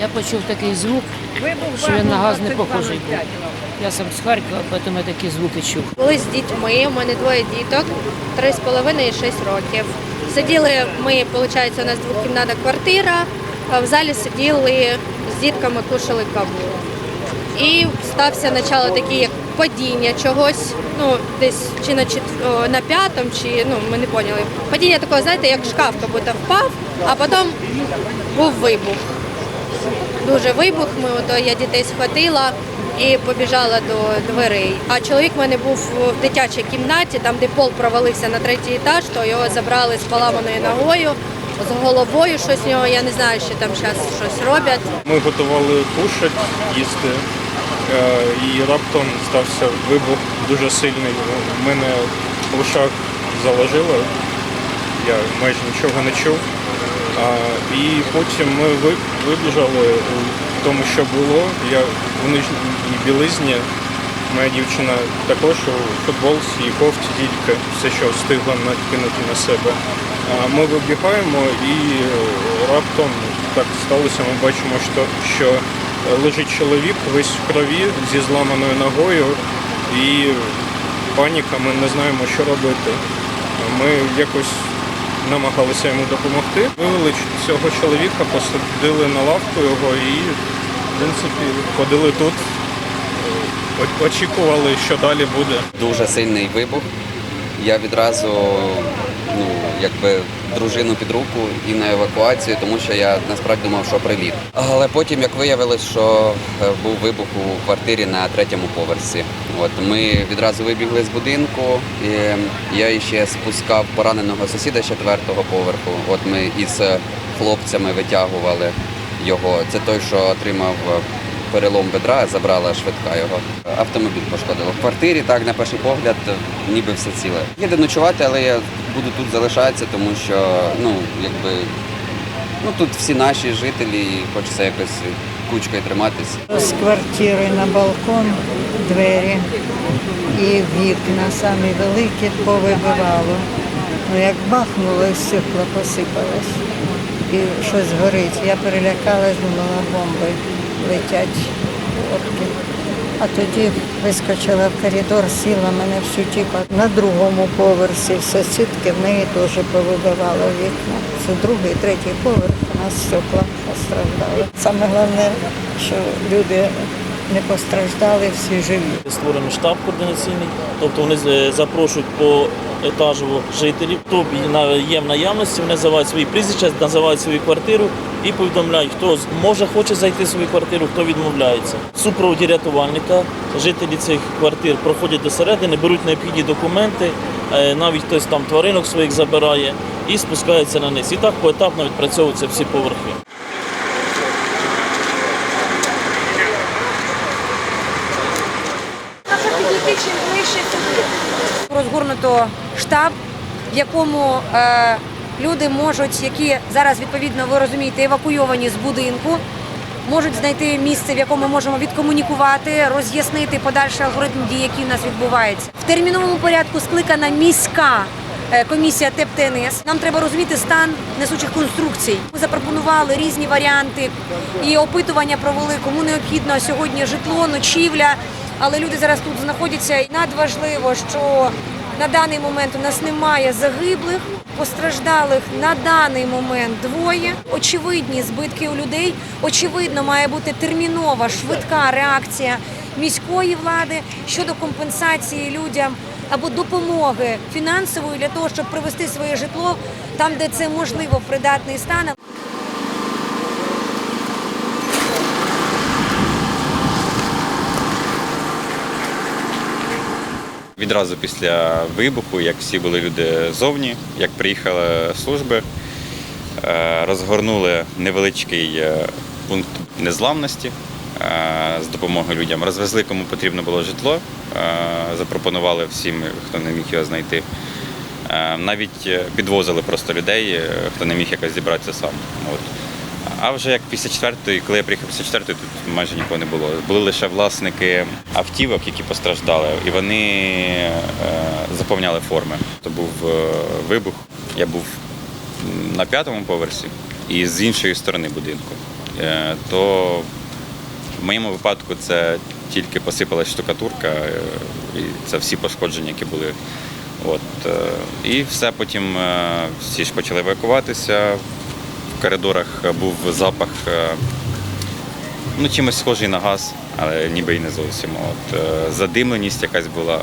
Я почув такий звук, що він на газ не похожий був. Я сам з Харкова, тому я такі звуки чув. Були з дітьми, у мене двоє діток, три з половиною і шість років. Сиділи ми, виходить, у нас двокімнатна квартира, в залі сиділи з дітками, кушали каву. І стався начало таке, як падіння чогось, ну десь чи на на п'ятому, чи ну ми не поняли. Падіння такого, знаєте, як шкаф, будто впав, а потім був вибух. Дуже вибух. Ми я дітей схватила і побіжала до дверей. А чоловік в мене був в дитячій кімнаті, там де пол провалився на третій етаж, то його забрали з поламаною ногою, з головою щось в нього. Я не знаю, що там зараз щось роблять. Ми готували кушать, їсти, е, і раптом стався вибух дуже сильний. У мене в ушах заложило, я майже нічого не чув. І потім ми ви- вибіжали у тому, що було. Я в нижній білизні. Моя дівчина також у футболці і кофті тільки все, що встигла накинути на себе. Ми вибігаємо і е, раптом так сталося. Ми бачимо, що, що лежить чоловік весь в крові зі зламаною ногою і паніка, ми не знаємо, що робити. Ми якось намагалися йому допомогти. Вивели цього чоловіка, посадили на лавку його і, в принципі, ходили тут. Очікували, що далі буде. дуже сильний вибух. Я відразу ну, якби дружину під руку і на евакуацію, тому що я насправді думав, що приліт. Але потім, як виявилось, що е, був вибух у квартирі на третьому поверсі. От ми відразу вибігли з будинку. І я ще спускав пораненого сусіда з четвертого поверху. От ми із хлопцями витягували його. Це той, що отримав е, перелом бедра, забрала швидка його. Автомобіль пошкодило. В квартирі, так, на перший погляд, ніби все ціле. Їде ночувати, але я буду тут залишатися, тому що ну, якби, ну, тут всі наші жителі, і хочеться якось кучкою триматися. З квартири на балкон двері і вікна самі великі повибивало. Ну як бахнуло, стекло посипалось. І щось горить. Я перелякалась, думала, бомби летять орки. А тоді вискочила в коридор, сіла мене всю тіпа. На другому поверсі сусідки в неї теж повибивало вікна. Це другий, третій поверх, у нас стекла постраждали. Саме головне, що люди не постраждали, всі живі. Створений штаб координаційний, тобто вони е, запрошують по етажово жителів. Хто є в наявності, вони називають свої прізвища, називають свою квартиру і повідомляють, хто може хоче зайти в свою квартиру, хто відмовляється. Супроводі рятувальника жителі цих квартир проходять до середини, беруть необхідні документи, е, навіть хтось там тваринок своїх забирає і спускається на низ. І так поетапно відпрацьовуються всі поверхи. Розгорнуто штаб, в якому е, люди можуть, які зараз відповідно ви розумієте, евакуйовані з будинку, можуть знайти місце, в якому можемо відкомунікувати, роз'яснити подальший алгоритм дій, який в нас відбувається. В терміновому порядку скликана міська. е, Комісія ТЕП ТНС. Нам треба розуміти стан несучих конструкцій. Ми запропонували різні варіанти і опитування провели, кому необхідно сьогодні житло, ночівля. Але люди зараз тут знаходяться. І надважливо, що на даний момент у нас немає загиблих, постраждалих на даний момент двоє. Очевидні збитки у людей. Очевидно, має бути термінова, швидка реакція міської влади щодо компенсації людям або допомоги фінансової для того, щоб привести своє житло там, де це можливо в придатний стан. Відразу після вибуху, як всі були люди зовні, як приїхали служби, е, розгорнули невеличкий е, пункт незламності е, з допомогою людям. Розвезли, кому потрібно було житло, запропонували всім, хто не міг його знайти. Навіть підвозили просто людей, хто не міг якось зібратися сам. От. А вже як після четвертої, коли я приїхав після четвертої, тут майже нікого не було. Були лише власники автівок, які постраждали, і вони е, заповняли форми. То був е, вибух. Я був на п'ятому поверсі і з іншої сторони будинку. е, то в моєму випадку це тільки посипалась штукатурка, і це всі пошкодження, які були. От, і все потім всі ж почали евакуватися. В коридорах був запах е, ну, чимось схожий на газ, але ніби і не зовсім. От, е, задимленість якась була.